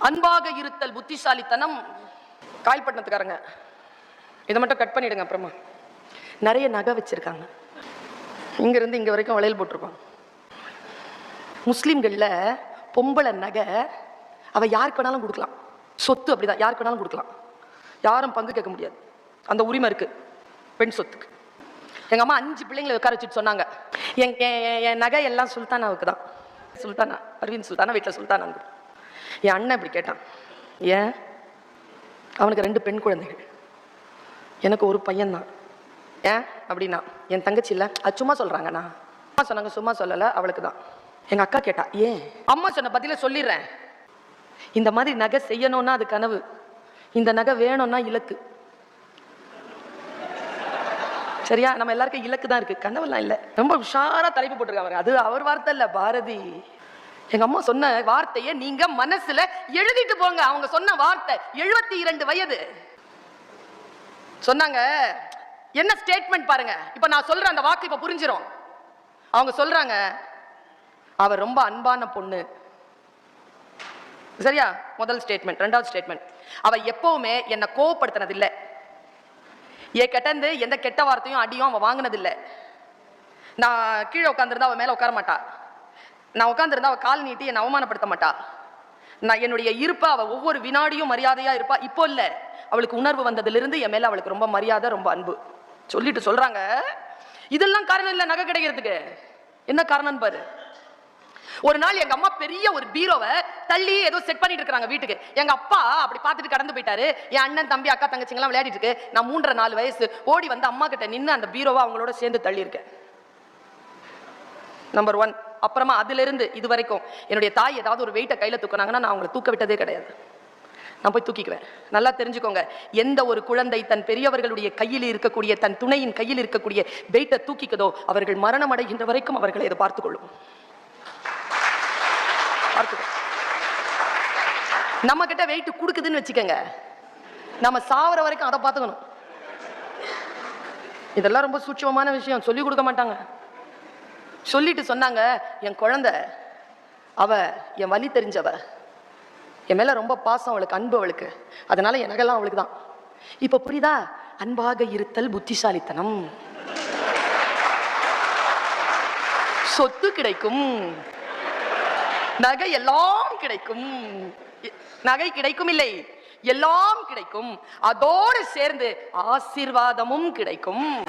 அன்பாக இருத்தல் புத்திசாலித்தனம். காயல்பட்டினத்துக்காரங்க. இதை மட்டும் கட் பண்ணிடுங்க அப்புறமா. நிறைய நகை வச்சுருக்காங்க. இங்கேருந்து இங்கே வரைக்கும் வளையல் போட்டிருப்பாங்க முஸ்லீம்களில் பொம்பளை நகை அவ யாருக்கு வேணாலும் கொடுக்கலாம். சொத்து அப்படிதான். யாருக்கு வேணாலும் கொடுக்கலாம். யாரும் பங்கு கேட்க முடியாது. அந்த உரிமை இருக்குது பெண் சொத்துக்கு. எங்கள் அம்மா அஞ்சு பிள்ளைங்களை உட்கார வச்சுட்டு சொன்னாங்க. என் என்- நகை எல்லாம் சுல்தானாவுக்கு தான். சுல்தானா அரவிந்த் சுல்தானா வீட்டில் சுல்தானாங்க என் அண்ணன் இப்படி கேட்டான். ஏன்? அவனுக்கு ரெண்டு பெண் குழந்தைகள். எனக்கு ஒரு பையன்தான். ஏன்? அப்படின்னா என் தங்கச்சி இல்லை. அது சும்மா சொல்கிறாங்கண்ணா அம்மா சொன்னாங்க சும்மா சொல்லலை அவளுக்கு தான் எங்கள் அக்கா கேட்டா ஏன்? அம்மா சொன்ன பதில சொல்லிடுறேன். இந்த மாதிரி நகை செய்யணும்னா அது கனவு. இந்த நகை வேணும்னா இலக்கு. சரியா? நம்ம எல்லாருக்கும் இலக்கு தான் இருக்கு. கனவுலாம் இல்லை. ரொம்ப உஷாரா தலைப்பு போட்டிருக்காங்க அது அவர் வார்த்தை இல்ல பாரதி. எங்க அம்மா சொன்ன வார்த்தையை நீங்க மனசுல எழுதிட்டு போங்க. அவங்க சொன்ன வார்த்தை எழுபத்தி இரண்டு வயது. சொன்னாங்க என்ன ஸ்டேட்மெண்ட் பாருங்க. இப்ப நான் சொல்ற அந்த வாக்கு இப்ப புரிஞ்சிடும் அவங்க சொல்றாங்க அவர் ரொம்ப அன்பான பொண்ணு. சரியா? முதல் ஸ்டேட்மெண்ட் ரெண்டாவது ஸ்டேட்மெண்ட் அவ எப்பவுமே என்னை கோவப்படுத்தினது இல்லை என் கெட்டந்து எந்த கெட்ட வார்த்தையும் அடியும் அவன் வாங்கினதில்லை. நான் கீழே உட்காந்துருந்தா அவன் மேலே உட்கார மாட்டா. நான் உட்காந்துருந்தா அவள் கால் நீட்டி என்னை அவமானப்படுத்த மாட்டா. நான் என்னுடைய இருப்பை அவள் ஒவ்வொரு வினாடியும் மரியாதையாக இருப்பா. இப்போ இல்லை. அவளுக்கு உணர்வு வந்ததிலிருந்து என் மேலே அவளுக்கு ரொம்ப மரியாதை ரொம்ப அன்பு. சொல்லிட்டு சொல்கிறாங்க இதெல்லாம் காரணம் இல்லை நகை கிடைக்கிறதுக்கு. என்ன காரணம் பாரு. ஒரு நாள் எங்க அம்மா பெரிய ஒரு பீரோவை தள்ளி ஏதோ செட் பண்ணிட்டு இருக்காங்க வீட்டுக்கு. எங்க அப்பா அப்படி பார்த்துட்டு கடந்து போயிட்டாரு. என் அண்ணன் தம்பி அக்கா தங்கச்சிங்கலாம் விளையாடிட்டு இருக்கு. நான் மூன்றரை நாலு வயசு ஓடி வந்து அம்மா கிட்ட நின்று அந்த பீரோவை அவங்களோட சேர்ந்து தள்ளி இருக்கேன் நம்பர் ஒன் அப்புறமா அதிலிருந்து இது வரைக்கும் என்னுடைய தாய் ஏதாவது ஒரு வெயிட்டை கையில் தூக்குனாங்கன்னா நான் அவங்களை தூக்க விட்டதே கிடையாது. நான் போய் தூக்கிக்குவேன். நல்லா தெரிஞ்சுக்கோங்க. எந்த ஒரு குழந்தை தன் பெரியவர்களுடைய கையில் இருக்கக்கூடிய தன் துணையின் கையில் இருக்கக்கூடிய வெயிட்டை தூக்கிக்கதோ அவர்கள் மரணம் அடைகின்ற வரைக்கும் அவர்களை இதை பார்த்துக்கொள்ளும். நம்ம கிட்ட வெயிட் கொடுக்குதுன்னு வச்சுக்கோங்க. நம்ம சாவர வரைக்கும் அதை பார்த்துக்கணும். இதெல்லாம் ரொம்ப சூட்சமமான விஷயம். சொல்லி கொடுக்க மாட்டாங்க. சொல்லிட்டு சொன்னாங்க என் குழந்தை அவ என் வழி தெரிஞ்சவ. என் மேல ரொம்ப பாசம் அவளுக்கு அன்பு அவளுக்கு. அதனால எனக்கெல்லாம் அவளுக்கு தான் இப்ப புரியுதா? அன்பாக இருத்தல் புத்திசாலித்தனம். சொத்து கிடைக்கும். நகை எல்லாம் கிடைக்கும். நகை கிடைக்கும் இல்லை எல்லாம் கிடைக்கும். அதோடு சேர்ந்து ஆசீர்வாதமும் கிடைக்கும்.